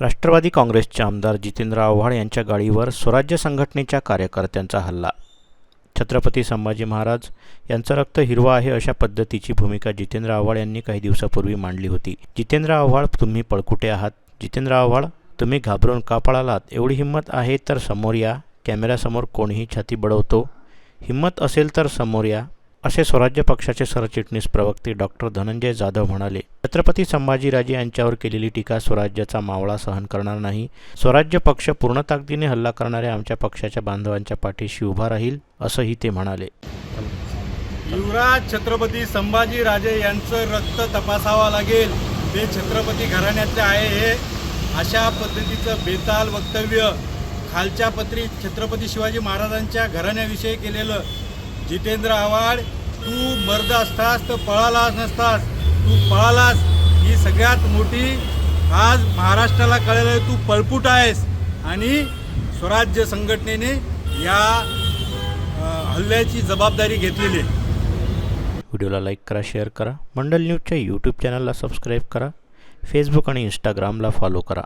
राष्ट्रवादी काँग्रेसचे आमदार जितेंद्र आव्हाड यांच्या गाडीवर स्वराज्य संघटनेच्या कार्यकर्त्यांचा हल्ला. छत्रपती संभाजी महाराज यांचं रक्त हिरवं आहे अशा पद्धतीची भूमिका जितेंद्र आव्हाड यांनी काही दिवसापूर्वी मांडली होती. जितेंद्र आव्हाड तुम्ही पळकुटे आहात. जितेंद्र आव्हाड तुम्ही घाबरून का पळालात? एवढी हिंमत आहे तर समोर या. कॅमेऱ्यासमोर कोणीही छाती बडवतो. हिंमत असेल तर समोर या. असे स्वराज्य पक्षाचे सरचिटणीस प्रवक्ते डॉक्टर धनंजय जाधव म्हणाले छत्रपती संभाजीराजे यांच्यावर केलेली टीका स्वराज्याचा मावळा सहन करणार नाही. स्वराज्य पक्ष पूर्ण ताकदीने हल्ला करणाऱ्या आमच्या पक्षाच्या बांधवांच्या पाठीशी उभा राहील असंही ते म्हणाले. युवराज छत्रपती संभाजीराजे यांचं रक्त तपासावं लागेल. ते छत्रपती घराण्यातले आहे हे. अशा पद्धतीचं बेताल वक्तव्य खालच्या पत्री छत्रपती शिवाजी महाराजांच्या घराण्याविषयी केलेलं जितेंद्र आव्हाड तू मर्द असतास तर पळालाच नसतास. तू पळालास. ही सगळ्यात मोठी आज महाराष्ट्राला कळलेलं तू पळपूट आहेस. आणि स्वराज्य संघटनेने या हल्ल्याची जबाबदारी घेतलेली आहे. व्हिडिओला लाईक करा शेअर करा. मंडल न्यूजच्या यूट्यूब चॅनलला सबस्क्राईब करा. फेसबुक आणि इंस्टाग्रामला फॉलो करा.